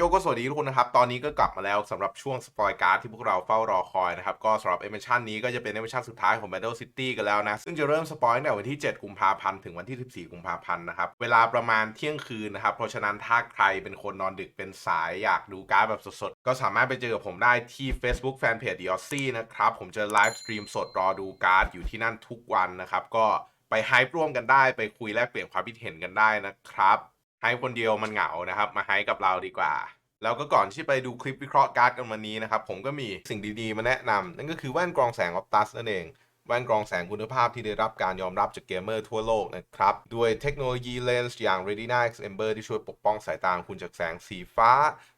โยก็สวัสดีทุกคนนะครับ ตอนนี้ก็กลับมาแล้วสำหรับช่วงสปอยการ์ดที่พวกเราเฝ้ารอคอยนะครับ ก็สำหรับเอเมชันนี้ก็จะเป็นเอเมชันสุดท้ายของ Battle City กันแล้วนะ ซึ่งจะเริ่มสปอยตั้งแต่วันที่ 7 กุมภาพันธ์ถึงวันที่ 14 กุมภาพันธ์นะครับ เวลาประมาณเที่ยงคืนนะครับ เพราะฉะนั้นถ้าใครเป็นคนนอนดึกเป็นสายอยากดูการ์ดแบบสดๆ ก็สามารถไปเจอกับผมได้ที่ Facebook Fanpage d i o s นะครับผมจะไลฟ์สตรีมสดรอดูการ์ดอยู่ที่นั่นทุกวันนะครับก็ไปไฮป์ร่วมกันได้ไปคุยแลกเปลี่ยนความคิดเห็นกันได้นะครับ ไฮคนเดียวมันเหงานะครับ มาไฮกับเราดีกว่า แล้วก็ก่อนที่ไปดูคลิปวิเคราะห์การ์ดกันวันนี้นะครับ ผมก็มีสิ่งดีๆมาแนะนำนั่นก็คือแว่นกรองแสงออ t ตัสนั่นเองแว่นกรองแสงคุณภาพที่ได้รับการยอมรับจากเกมเมอร์ทั่วโลกนะครับ ด้วยเทคโนโลยีเลนส์อย่าง Retina X Ember ที่ช่วยปกป้องสายตาคุณจากแสงสีฟ้า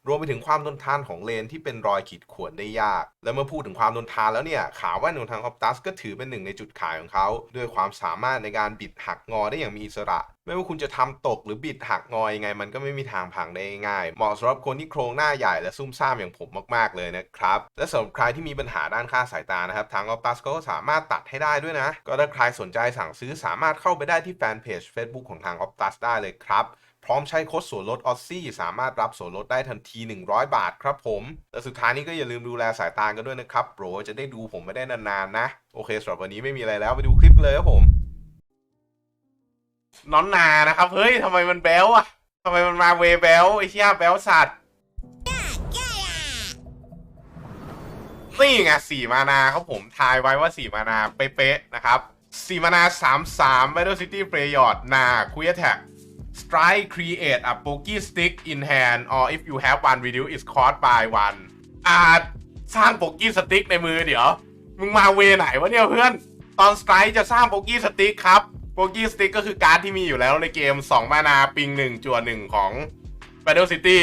รวมไปถึงความทนทานของเลนที่เป็นรอยขีดข่วนได้ยาก และเมื่อพูดถึงความทนทานแล้วเนี่ย ขาแว่นของทางออ t ตัสก็ถือเป็นหนึ่งในจุดขายของเขา ด้วยความสามารถในการบิดหักงอได้อย่างมีอิสระไม่ว่าคุณจะทำตกหรือบิดหักงอยังไง มันก็ไม่มีทางพังได้ง่าย เหมาะสำหรับคนที่โครงหน้าใหญ่และซุ่มซ่ามอย่างผมมากๆเลยนะครับ และสำหรับใครที่มีปัญหาด้านค่าสายตานะครับ ทาง Optus ก็สามารถตัดให้ได้ด้วยนะ ก็ถ้าใครสนใจสั่งซื้อสามารถเข้าไปได้ที่แฟนเพจ Facebook ของทาง Optus ได้เลยครับพร้อมใช้โค้ดส่วนลดออซี่สามารถรับส่วนลดได้ทันที 100 บาทครับผม และสุดท้ายนี้ก็อย่าลืมดูแลสายตากันด้วยนะครับโปรจะได้ดูผมไม่ได้นานๆนะ โอเคสำหรับวันนี้ไม่มีอะไรแล้วไปดูคลิปเลยครับผม น้อนนานะครับ เฮ้ยทำไมมันแบลอะทำไมมันมาเวแบลไอ้เชี่ยแบลสัตว์นี่ไงสี่มานาครับผมทายไว้ว่าสี่มานาเป๊ะๆนะครับสี่มานาสามสาม Battle City Play y o r d นา Quick Attack Strike create a pokey stick in hand or if you have one reduce is cost by one อาจสร้างโปกี้สติ๊กในมือเดี๋ยว มึงมาเวไหนวะเนี่ยเพื่อน ตอน Strike จะสร้างโปกี้สติ๊กครับ โปกี้สติ๊กก็คือการ์ดที่มีอยู่แล้วในเกม 2 มานาปิง 1 จัว1 ของ Battle City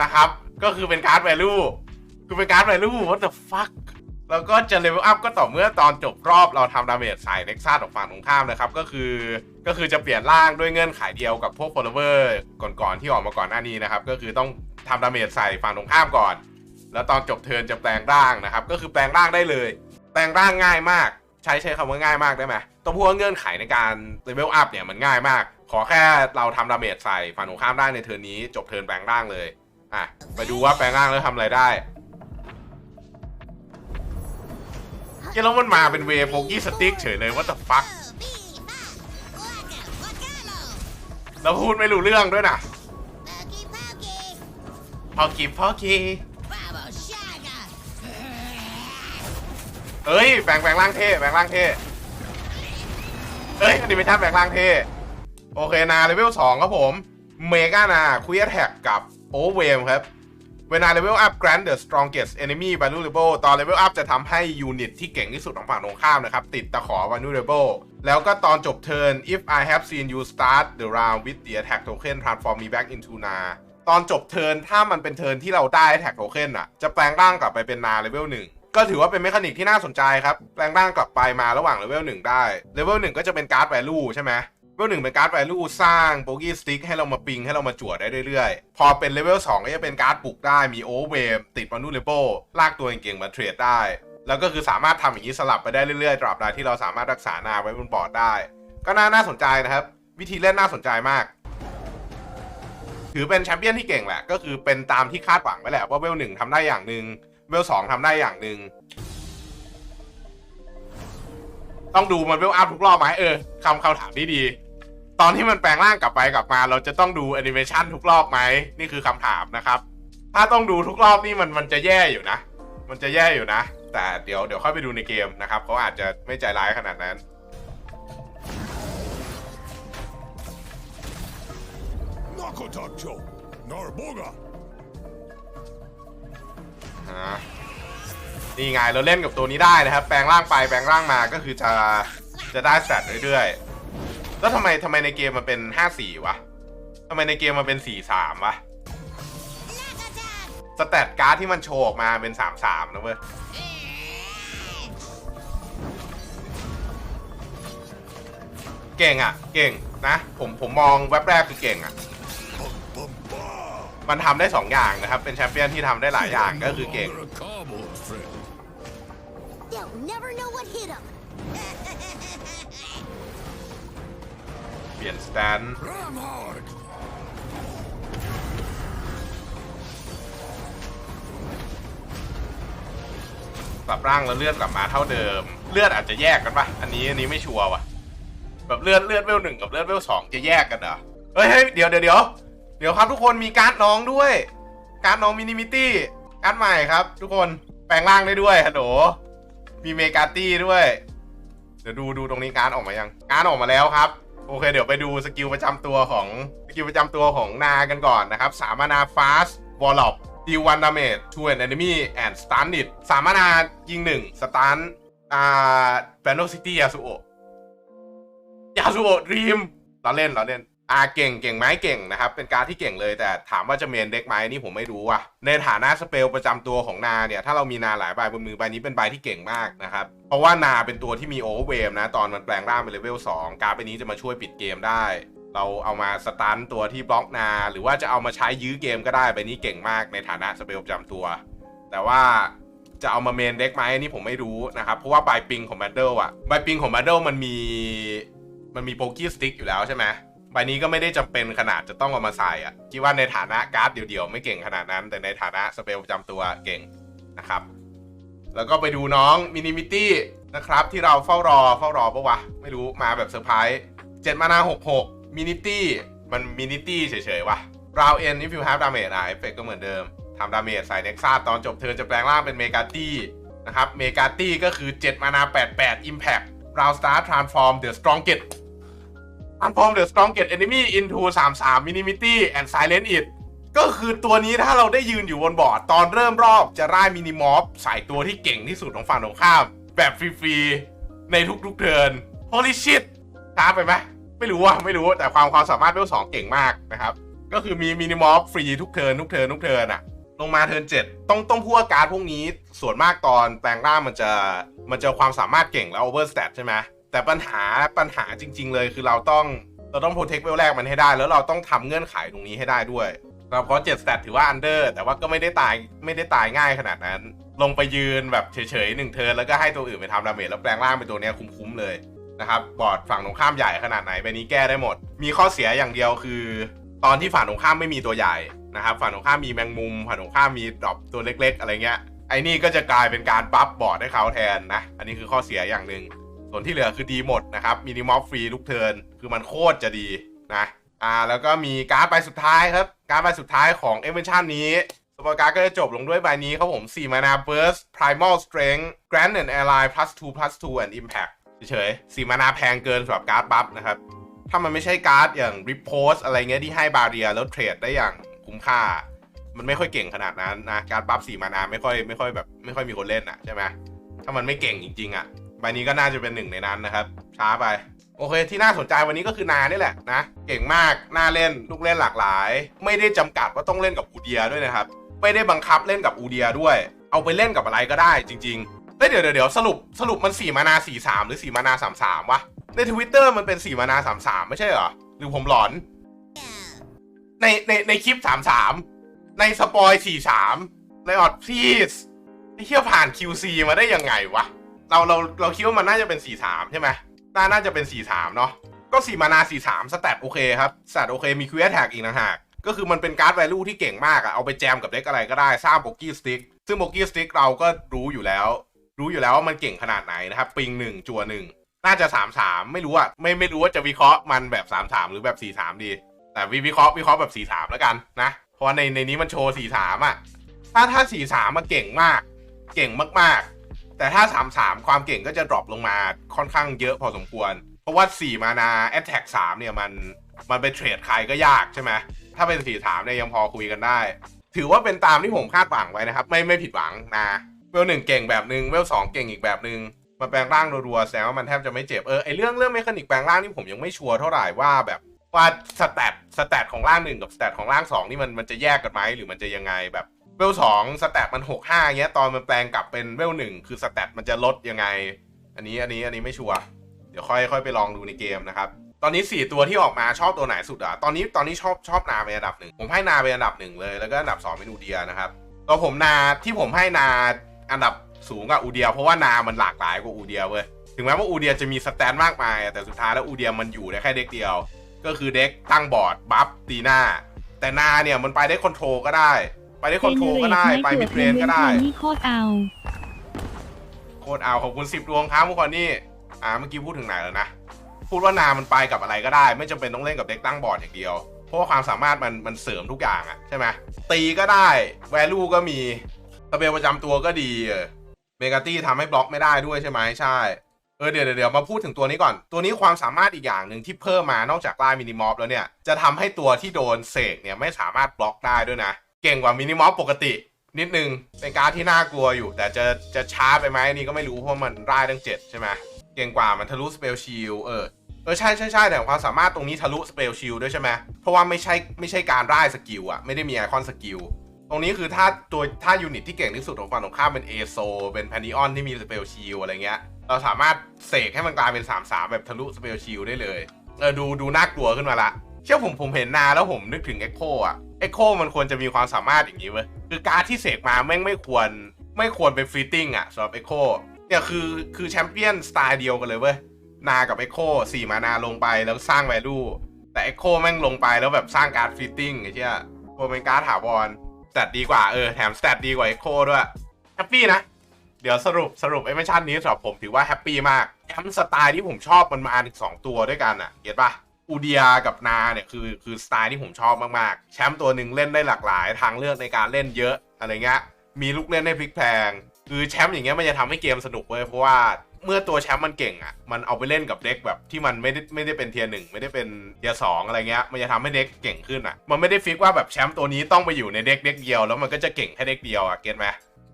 นะครับ ก็คือเป็นการ์ด value คือเป็นการ์ด value what the fuck แล้วก็จะเลเวลอัพก็ต่อเมื่อตอนจบรอบเราทำดาเมจใส่เน็กซัสของฝั่งตรงข้ามนะครับ ก็คือก็คือจะเปลี่ยนร่างด้วยเงื่อนไขเดียวกับพวก follower ก่อนๆที่ออกมาก่อนหน้านี้นะครับ ก็คือต้องทำดาเมจใส่ฝั่งตรงข้ามก่อน แล้วตอนจบเทิร์นจะแปลงร่างนะครับ ก็คือแปลงร่างได้เลย แปลงร่างง่ายมาก ใช้ใช้คำว่าง่ายมากได้ไหมต้องพูดว่าเงื่อนไขในการเลเวลอัพเนี่ยมันง่ายมาก ขอแค่เราทำดาเมจใส่ฝั่งตรงข้ามได้ในเทิร์นนี้ จบเทิร์นแปลงร่างเลย อะ ไปดูว่าแปลงร่างแล้วทำอะไรได้เกแล้วมันมาเป็นเวย์โปกี้สติ๊กเฉยเลยว่า the fuck แล้วพูดไม่รู้เรื่องด้วยนะพอกีพอกี เอ้ยแปลงแปลงร่างเท่แปลงร่างเท่เอ้ยอันนี้ไม่ใช่แปลงร่างเท่โอเคนาเลเวลสองครับผมเมกานาคุยแท็กกับโอเวมครับเวลา level up grant the strongest enemy vulnerable ตอน level up จะทำให้ยูนิตที่เก่งที่สุดของฝั่งตรงข้ามนะครับ ติดตะขอ vulnerable แล้วก็ตอนจบ turn if I have seen you start the round with the attack token transform me back into na ตอนจบเทิร์นถ้ามันเป็นเทิร์นที่เราได้ attack token อะ จะแปลงร่างกลับไปเป็นนา level 1 ก็ถือว่าเป็นเมคานิกที่น่าสนใจครับ แปลงร่างกลับไปมาระหว่าง level 1ได้ level 1ก็จะเป็นการ์ด value ใช่ไหมเลเวลหนึ่งเป็นการ์ด value สร้างโบกี้สติ๊กให้เรามาปิงให้เรามาจั่วได้เรื่อยๆ พอเป็นเลเวล2ก็จะเป็นการ์ดปลุกได้มีโอเวฟติดมานูเลเบลลากตัวเก่งๆมาเทรดได้ แล้วก็คือสามารถทำอย่างนี้สลับไปได้เรื่อยๆตราบใดที่เราสามารถรักษานาไว้บนบอร์ดได้ ก็น่าน่าสนใจนะครับ วิธีเล่นน่าสนใจมากถือเป็นแชมเปี้ยนที่เก่งแหละ ก็คือเป็นตามที่คาดหวังไว้แหละว่าเวลหนึ่งทำได้อย่างหนึ่ง เวลสองทำได้อย่างหนึ่งต้องดูมันเวลอัพทุกรอบไหมเออคำคำถามนี้ดี ตอนที่มันแปลงร่างกลับไปกลับมา เราจะต้องดูแอนิเมชันทุกรอบไหมนี่คือคำถามนะครับ ถ้าต้องดูทุกรอบนี่มันมันจะแย่อยู่นะ มันจะแย่อยู่นะ แต่เดี๋ยวเดี๋ยวค่อยไปดูในเกมนะครับเขาอาจจะไม่ใจร้ายขนาดนั้น Nakotacho, Narboga. อ่า นี่ไงเราเล่นกับตัวนี้ได้นะครับ แปลงร่างไปแปลงร่างมาก็คือจะจะได้สตเรื่อยๆ แล้วทำไมทำไมในเกมมันเป็น5-4วะทำไมในเกมมันเป็น4-3วะสแตทการ์ดที่มันโชว์ออกมาเป็น3-3นะเว้ยเก่งอะ เก่งนะ ผมผมมองแว็บแรกคือเก่งอะ มันทำได้สองอย่างนะครับ เป็นแชมเปี้ยนที่ทำได้หลายอย่างก็คือเก่งเปลี่ยนสแตนกลับร่างแล้วเลือดกลับมาเท่าเดิม เลือดอาจจะแยกกันปะอันนี้อันนี้ไม่ชัวร์ว่ะ แบบเลือดเลือดเวลหนึ่งกับเลือดเวลสองจะแยกกันเหรอเฮ้ยเฮ้ยเดี๋ยวเดี๋ยวเดี๋ยว เดี๋ยวครับทุกคนมีการ์ดน้องด้วย การ์ดน้องมินิมิตี้การ์ดใหม่ครับ ทุกคนแปลงร่างได้ด้วยฮัลโหลมีเมกาตี้ด้วย เดี๋ยวดูดูตรงนี้การ์ดออกมายัง การ์ดออกมาแล้วครับ โอเค เดี๋ยวไปดูสกิลประจำตัวของสกิลประจำตัวของนากันก่อนนะครับสามานาฟาสวอลล็อปดีวันดาเมจทูแอนเอนมี่แอนด์สตันดิดสามานายิงหนึ่งสตันอ่าแบนโนซิตี้ยาสุโอะยาสุโอดรีมเราเล่นเราเล่น อ่าเก่งเก่งไหมเก่งนะครับ เป็นการที่เก่งเลยแต่ถามว่าจะเมนเด็กไหมนี่ผมไม่รู้ว่ะในฐานะสเปลประจำตัวของนาเนี่ยถ้าเรามีนาหลายใบบนมือใบนี้เป็นใบที่เก่งมากนะครับเพราะว่านาเป็นตัวที่มีโอเวอร์เวฟนะตอนมันแปลงร่างเป็นเลเวล2การดใบนี้จะมาช่วยปิดเกมได้ เราเอามาสตันตัวที่บล็อกนา หรือว่าจะเอามาใช้ยื้อเกมก็ได้ใบนี้เก่งมากในฐานะสเปลประจำตัว แต่ว่าจะเอามาเมนเด็กไหมอันนี่ผมไม่รู้นะครับเพราะว่าใบปิงของแบดเดิลอะใบปิงของแบดเดิลมันมีมันมีโปกี้สติ๊กอยู่แล้วใช่ไหม ใบนี้ก็ไม่ได้จำเป็นขนาดจะต้องเอามาใส่อะคิดว่าในฐานะการ์ดเดี่ยวๆ ไม่เก่งขนาดนั้น แต่ในฐานะสเปลประจำตัวเก่งนะครับ แล้วก็ไปดูน้องมินิมิตี้นะครับ ที่เราเฝ้ารอเฝ้ารอปะวะ ไม่รู้มาแบบเซอร์ไพรส์เจ็ดมานาหกหกมินิตี้มันมินิตี้เฉยๆวะราวเอ็น if you have damage อะเอฟเฟกก็เหมือนเดิมทำดาเมจใส่เน็กซ่าตอนจบเทิร์นจะแปลงร่างเป็นเมกาตี้นะครับเมกาตี้ก็คือ 7 มานา 88 impact round start transform the strongest transform the strongest enemy into 33 minimity and silent it ก็คือตัวนี้ถ้าเราได้ยืนอยู่บนบอร์ด ตอนเริ่มรอบจะร่ายมินิมอฟใส่ตัวที่เก่งที่สุดของฝั่งตรงข้าม แบบฟรีๆ ในทุกๆเทิร์น holy shit ช้าไปไหมไม่รู้ว่าไม่รู้แต่ความความสามารถเวลสองเก่งมากนะครับ ก็คือมีมินิมอฟฟรีทุกเทิร์นทุกเทิร์นทุกเทิร์นอะลงมาเทิร์นเจ็ดต้องต้องพูดว่าการพวกนี้ส่วนมากตอนแปลงร่างมันจะมันจะความสามารถเก่งแล้วโอเวอร์สเตตใช่ไหม แต่ปัญหาปัญหาจริง ๆ เลยคือเราต้องเราต้องโปรเทคเวลแรกมันให้ได้ แล้วเราต้องทำเงื่อนไขตรงนี้ให้ได้ด้วยเราเพราะ7สแตทถือว่าอันเดอร์แต่ว่าก็ไม่ได้ตายไม่ได้ตายง่ายขนาดนั้น ลงไปยืนแบบเฉยๆหนึ่งเทิร์นแล้วก็ให้ตัวอื่นไปทำดาเมจแล้วแปลงร่างเป็นตัวเนี้ยคุ้มๆเลยนะครับบอร์ดฝั่งตรงข้ามใหญ่ขนาดไหนใบนี้แก้ได้หมด มีข้อเสียอย่างเดียวคือ ตอนที่ฝั่งตรงข้ามไม่มีตัวใหญ่นะครับฝั่งตรงข้ามมีแมงมุมฝั่งตรงข้ามมีดรอปตัวเล็ก ๆ อะไรเงี้ยไอ้นี่ก็จะกลายเป็นการบัฟบอร์ดให้เขาแทนนะอันนี้คือข้อเสียอย่างหนึ่ง ส่วนที่เหลือคือดีหมดนะครับมินิมอฟฟรีทุกเทิร์นคือมันโคตรจะดีนะอ่าแล้วก็มีการ์ดใบสุดท้ายครับ การ์ดใบสุดท้ายของเอเวนชั่นนี้สปอร์การ์ดก็จะจบลงด้วยใบนี้ครับผม4 mana burst primal strength grant and ally plus 2 plus 2 and impact เฉยๆ4มานาแพงเกินสำหรับการ์ดบัฟนะครับ ถ้ามันไม่ใช่การ์ดอย่าง rip post อะไรเงี้ยที่ให้บาเรียแล้วเทรดได้อย่างคุ้มค่า มันไม่ค่อยเก่งขนาดนั้นนะ การ์ดบัฟ4มานาไม่ค่อยไม่ค่อยแบบไม่ค่อยมีคนเล่นอะใช่ไหมถ้ามันไม่เก่งจริงๆอะ ใบนี้ก็น่าจะเป็นหนึ่งในนั้นนะครับ ช้าไป โอเค ที่น่าสนใจวันนี้ก็คือนานี่แหละนะ เก่งมาก น่าเล่น ลูกเล่นหลากหลาย ไม่ได้จำกัดว่าต้องเล่นกับอูเดียด้วยนะครับ ไม่ได้บังคับเล่นกับอูเดียด้วย เอาไปเล่นกับอะไรก็ได้จริงๆเดี๋ยวเดี๋ยวเดี๋ยวสรุปสรุปมัน4มานา43 หรือ4มานา33วะ ในทวิตเตอร์มันเป็น4มานา33 ไม่ใช่เหรอ หรือผมหลอน ในในในคลิป 33 ในสปอย43ในออดพีสไอ้เที่ยวผ่าน QC มาได้ยังไงวะ เราเราเราคิดว่ามันน่าจะเป็น 43 ใช่ไหมน่าน่าจะเป็น 4-3 เนาะก็ 4 มานา 4-3 สแตทโอเคครับสแตทโอเคมีควีแท็กอีกนะฮะก็คือมันเป็นการ์ด v วลูที่เก่งมากอะเอาไปแจมกับเด็กอะไรก็ได้สร้างโบกี้สติ๊กซึ่งโบกี้สติ๊กเราก็รู้อยู่แล้ว รู้อยู่แล้วว่ามันเก่งขนาดไหนนะครับ ปิง1จัว1น่าจะ3-3ไม่รู้อะไม่ไม่รู้ว่าจะวิเคราะห์มันแบบ3-3หรือแบบ4-3ดี แต่วิวิเคราะห์วิเคราะห์แบบ4-3แล้วกันนะ เพราะในในนี้มันโชว์4-3อะถ้าถ้า4-3มันเก่งมาก เก่งมากๆ แต่ถ้า 3-3 ความเก่งก็จะดรอปลงมาค่อนข้างเยอะพอสมควร เพราะว่า 4 มานา Attack 3เนี่ยมันมันไปเทรดใครก็ยากใช่ไหมถ้าเป็น 4-3 เนี่ยยังพอคุยกันได้ ถือว่าเป็นตามที่ผมคาดหวังไว้นะครับ ไม่ไม่ผิดหวังนะเวลหนึ่งเก่งแบบหนึ่งเวลสองเก่งอีกแบบหนึ่งมาแปลงร่างรัวๆแสดงว่ามันแทบจะไม่เจ็บเออไอเรื่องเรื่องเมคานิกแปลงร่างนี่ผมยังไม่ชัวร์เท่าไหร่ว่าแบบว่าสแตทสแตทของร่างหนึ่งกับสแตทของร่างสองนี่มันมันจะแยกกันไหมหรือมันจะยังไงแบบ เวลสองสแตทมันหกห้าเงี้ยตอนมันแปลงกลับเป็นเวลหนึ่งคือสแตทมันจะลดยังไง อันนี้อันนี้อันนี้ไม่ชัวร์เดี๋ยวค่อยค่อยไปลองดูในเกมนะครับ ตอนนี้ 4 ตัวที่ออกมาชอบตัวไหนสุดอะ ตอนนี้ตอนนี้ชอบชอบนาเป็นอันดับหนึ่งผมให้นาเป็นอันดับหนึ่งเลย แล้วก็อันดับ2เป็นอูเดียนะครับตัวผมนาที่ผมให้นาอันดับสูงกว่าอูเดีย เพราะว่านามันหลากหลายกว่าอูเดียเว้ย ถึงแม้ว่าอูเดียจะมีสแตนมากมาย แต่สุดท้ายแล้วอูเดียมันอยู่ได้แค่เด็กเดียว ก็คือเด็กตั้งบอร์ดบัฟตีหน้า แต่นาเนี่ยมันไปได้คอนโทรลก็ได้ ไปได้คอนโทรลก็ได้ ไปมิดเรนก็ได้ นี่โคตรเอา โคตรเอาขอบคุณสิบดวงครับทุกคนนี่อ่าเมื่อกี้พูดถึงไหนแล้วนะ พูดว่านามันไปกับอะไรก็ได้ ไม่จำเป็นต้องเล่นกับเด็กตั้งบอร์ดอย่างเดียว เพราะว่าความสามารถมันมันเสริมทุกอย่างอะใช่ไหมตีก็ได้ แวลูก็มีสเปลประจำตัวก็ดีเออเมกาตี้ทำให้บล็อกไม่ได้ด้วยใช่ไหมใช่เออเดี๋ยวเดี๋ยวเดี๋ยวมาพูดถึงตัวนี้ก่อน ตัวนี้ความสามารถอีกอย่างหนึ่งที่เพิ่มมานอกจากล่ามินิมอฟแล้วเนี่ย จะทำให้ตัวที่โดนเสกเนี่ยไม่สามารถบล็อกได้ด้วยนะ เก่งกว่ามินิมอฟปกติ นิดนึง เป็นการดที่น่ากลัวอยู่ แต่จะจะช้าไปไหมนี่ก็ไม่รู้เพราะมันร่ายตั้งเจ็ดใช่ไหมเก่งกว่ามันทะลุสเปลชิลเออเออใช่ใช่ใช่แต่ความสามารถตรงนี้ทะลุสเปลชิลด้วยใช่ไหมเพราะว่าไม่ใช่ไม่ใช่การร่ายสกิลอะไม่ได้มีไอคอนสกิลตรงนี้คือถ้าตัวถ้ายูนิตที่เก่งที่สุดของฝั่งตรงข้ามเป็นเอโซเป็นแพนิออนที่มีสเปลชิลอะไรเงี้ยเราสามารถเสกให้มันกลายเป็น 3 3 แบบทะลุสเปลชิลได้เลยเออดูดูน่ากลัวขึ้นมาละ เชื่อผมผมเห็นนาแล้วผมนึกถึงเอ็กโคอะ เอ็กโคมันควรจะมีความสามารถอย่างนี้เว้ยคือการดที่เสกมาแม่งไม่ควรไม่ควรเป็นฟรีติ้งอะสำหรับเอ็กโคเนี่ยคือคือแชมเปี้ยนสไตล์เดียวกันเลยเว้ยนากับเอ็กโคสี่มานาลงไปแล้วสร้างแวลูแต่เอ็กโคแม่งลงไปแล้วแบบสร้างการ์ดฟรีติ้งไอ้เชี่ยโคเป็นการ์ดถาวรสแตทดีกว่าเออแถมสแตทดีกว่าเอ็กโคด้วยแฮปปี้นะเดี๋ยวสรุปสรุปเอเมชั่นนี้สำหรับผมถือว่าแฮปปี้มากแชมป์สไตล์ที่ผมชอบมันมาถึงสองตัวด้วยกันอะเก็ตปะ อูเดียกับนาเนี่ยคือคือสไตล์ที่ผมชอบมากๆ แชมป์ตัวหนึ่งเล่นได้หลากหลาย ทางเลือกในการเล่นเยอะอะไรเงี้ยมีลูกเล่นให้พลิกแพลงคือแชมป์อย่างเงี้ยมันจะทำให้เกมสนุกเว้ยเพราะว่าเมื่อตัวแชมป์มันเก่งอะ มันเอาไปเล่นกับเด็กแบบที่มันไม่ได้ไม่ได้เป็นเทียร์หนึ่งไม่ได้เป็นเทียร์สองอะไรเงี้ย มันจะทำให้เด็กเก่งขึ้นอะ มันไม่ได้ฟิกว่าแบบแชมป์ตัวนี้ต้องไปอยู่ในเด็กเด็กเดียว แล้วมันก็จะเก่งแค่เด็กเดียวอะ เก็ตไหม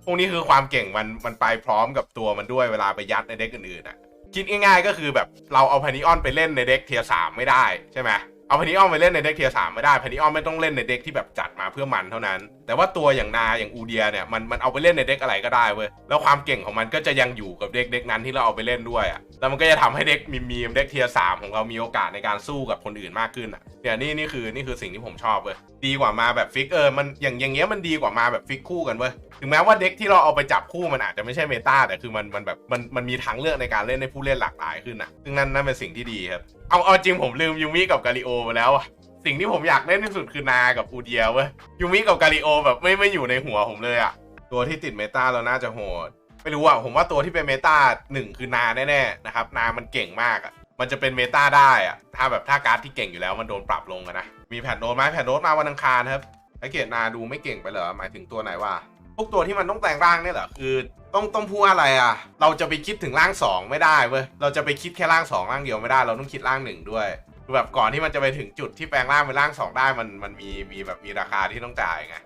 พวกนี้คือความเก่งมันมันไปพร้อมกับตัวมันด้วยเวลาไปยัดในเด็กอื่นๆอะ คิดง่ายๆ ก็คือแบบเราเอาพานิออนไปเล่นในเด็กเทียร์สามไม่ได้ใช่ไหมเอาพานิออนไปเล่นในเด็กเทียร์สามไม่ได้พานิออนไม่ต้องเล่นในเด็กที่แบบจัดมาเพื่อมันเท่านั้น แต่ว่าตัวอย่างนาอย่างอูเดียเนี่ยมันมันเอาไปเล่นในเด็กอะไรก็ได้เว้ยแล้วความเก่งของมันก็จะยังอยู่กับเด็กเด็กนั้นที่เราเอาไปเล่นด้วยอะแล้วมันก็จะทำให้เด็กมีมีเด็กเทียร์สามของเรามีโอกาสในการสู้กับคนอื่นมากขึ้นอะเนี่ยนี่นี่คือนี่คือสิ่งที่ผมชอบเว้ย ดีกว่ามาแบบฟิกเออมันอย่างอย่างเงี้ยมันดีกว่ามาแบบฟิกคู่กันเว้ยถึงแม้ว่าเด็กที่เราเอาไปจับคู่มันอาจจะไม่ใช่เมตาแต่คือมันมันแบบมันมันมีทางเลือกในการเล่นให้ผู้เล่นหลากหลายขึ้นอะซึ่งนั่นนั่นเป็นสิ่งที่ดีครับเอาเอาจริงผมลืมยูมิกับกาลิโอไปแล้วอะสิ่งที่ผมอยากเล่นที่สุดคือนากับอูเดียเว้ยยูมิกับกาลิโอแบบไม่ไม่อยู่ในหัวผมเลยอะตัวที่ติดเมตาแล้วน่าจะโหดไม่รู้อะผมว่าตัวที่เป็นเมตาหนึ่งคือนาแน่ๆนะครับนามันเก่งมากอะมันจะเป็นเมตาได้อะถ้าแบบถ้าการ์ดที่เก่งอยู่แล้วมันโดนปรับลงนะ มีแผ่นโน้ตไหมแผ่นโน้ตมาวันอังคารครับไอเกตนาดูไม่เก่งไปเหรอหมายถึงตัวไหนวะพวกตัวที่มันต้องแปลงร่างเนี่ยเหรอคือต้องต้องพูดอะไรอะ เราจะไปคิดถึงร่างสองไม่ได้เว้ยเราจะไปคิดแค่ร่างสองร่างเดียวไม่ได้ เราต้องคิดร่างหนึ่งด้วยคือแบบก่อนที่มันจะไปถึงจุดที่แปลงร่างเป็นร่างสองได้มันมันมีมีแบบมีราคาที่ต้องจ่ายไง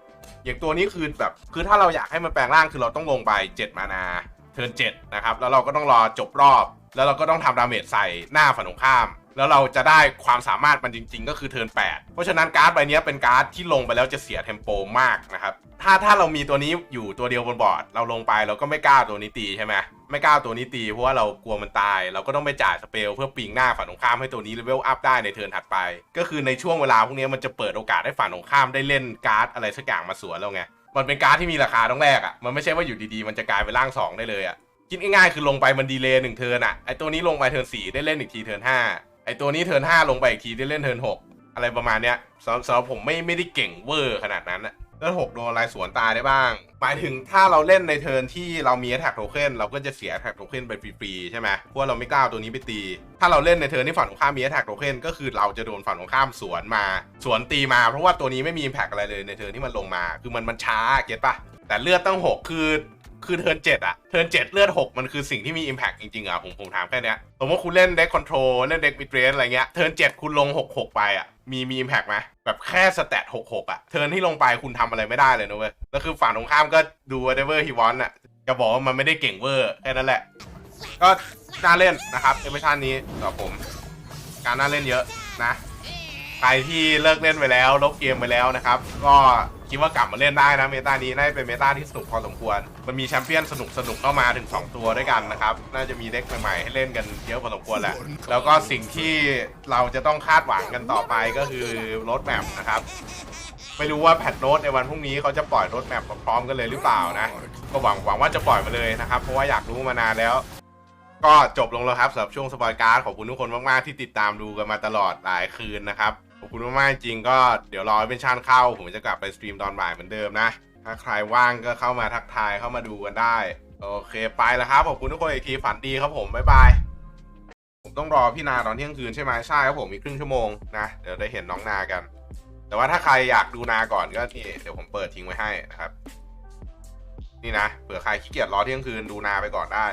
อย่างตัวนี้คือแบบคือถ้าเราอยากให้มันแปลงร่างคือเราต้องลงไป 7 มานาเทิร์นเจ็ดนะครับแล้วเราก็ต้องรอจบรอบ แล้วเราก็ต้องทำดาเมจใส่หน้าฝั่งตรงข้าม แล้วเราจะได้ความสามารถมันจริง ๆ ก็คือเทิร์น8เพราะฉะนั้นการ์ดใบนี้เป็นการ์ดที่ลงไปแล้วจะเสียเทมโปมากนะครับ ถ้าถ้าเรามีตัวนี้อยู่ตัวเดียวบนบอร์ด เราลงไปเราก็ไม่กล้าตัวนี้ตีใช่ไหมไม่กล้าตัวนี้ตีเพราะว่าเรากลัวมันตาย เราก็ต้องไปจ่ายสเปลเพื่อปิงหน้าฝั่งตรงข้ามให้ตัวนี้เลเวลอัพได้ในเทิร์นถัดไป ก็คือในช่วงเวลาพวกนี้มันจะเปิดโอกาสให้ฝั่งตรงข้ามได้เล่นการ์ดอะไรสักอย่างมาสวนเราไง มันเป็นการ์ดที่มีราคาต้องแรกอะ มันไม่ใช่ว่าอยู่ดีๆ มันจะกลายเป็นร่างสองได้เลยอะคิดง่ายๆคือลงไปมันดีเลย์หนึ่งเทิร์นอะไอตัวนี้ลงไปเทิร์นสี่ได้เล่นอีกทีเทิร์นห้า ไอตัวนี้เทิร์นห้าลงไปอีกทีได้เล่นเทิร์นหกอะไรประมาณเนี้ยสำหรับสำหรับผมไม่ไม่ได้เก่งเวอร์ขนาดนั้นอะแล้วหกโดนอะไรสวนตายได้บ้าง หมายถึงถ้าเราเล่นในเทิร์นที่เรามี attack token เราก็จะเสีย attack token ไปฟรีๆใช่ไหมเพราะเราไม่กล้าเอาตัวนี้ไปตี ถ้าเราเล่นในเทิร์นที่ฝั่งตรงข้ามมี attack token ก็คือเราจะโดนฝั่งตรงข้ามสวนมา สวนตีมาเพราะว่าตัวนี้ไม่มี impact อะไรเลยในเทิร์นที่มันลงมา คือมันมันช้าเก็ตปะแต่เลือดตั้งหกคือ คือเทิร์นเจ็ดอะเทิร์นเจ็ดเลือดหกมันคือสิ่งที่มี Impact จริงๆอะผมผมถามแค่เนี้ยสมมติคุณเล่นเด็กคอนโทรลเล่นเด็กมิดเรนอะไรเงี้ยเทิร์นเจ็ดคุณลงหกหกไปอะมีมี Impact ไหมแบบแค่สแตทหกหกอะเทิร์นที่ลงไปคุณทำอะไรไม่ได้เลยนะเว้ยแล้วคือฝั่งตรงข้ามก็ดู whatever he want อะจะบอกว่ามันไม่ได้เก่งเวอร์แค่นั้นแหละ ก็น่าเล่นนะครับเอเมชันนี้สำหรับผม การน่าเล่นเยอะนะใครที่เลิกเล่นไปแล้วลบเกมไปแล้วนะครับ ก็ คิดว่ากลับมาเล่นได้นะเมตานี้น่าจะเป็นเมตาที่สนุกพอสมควร มันมีแชมเปี้ยนสนุกสนุกๆเข้ามาถึง 2 ตัวด้วยกันนะครับ น่าจะมีเด็กใหม่ๆให้เล่นกันเยอะพอสมควรแหละ แล้วก็สิ่งที่เราจะต้องคาดหวังกันต่อไปก็คือรถแมพนะครับไม่รู้ว่าแพทโนตในวันพรุ่งนี้เขาจะปล่อยรถแมพพร้อมๆกันเลยหรือเปล่านะ ก็หวังหวังว่าจะปล่อยมาเลยนะครับ เพราะว่าอยากรู้มานานแล้ว ก็จบลงแล้วครับสำหรับช่วงสปอยการ์ดขอบคุณทุกคนมากๆที่ติดตามดูกันมาตลอดหลายคืนนะครับ ขอบคุณมากๆจริงก็เดี๋ยวรอให้เป็นชานเข้า ผมจะกลับไปสตรีมตอนบ่ายเหมือนเดิมนะ ถ้าใครว่างก็เข้ามาทักทายเข้ามาดูกันได้ โอเคไปแล้วครับ ขอบคุณทุกคนอีกทีฝันดีครับผม บ๊ายบาย ผมต้องรอพี่นาตอนเที่ยงคืนใช่ไหมใช่ครับผมอีกครึ่งชั่วโมงนะ เดี๋ยวได้เห็นน้องนากัน แต่ว่าถ้าใครอยากดูนาก่อนก็นี่เดี๋ยวผมเปิดทิ้งไว้ให้นะครับ นี่นะเผื่อใครขี้เกียจรอเที่ยงคืนดูนาไปก่อนได้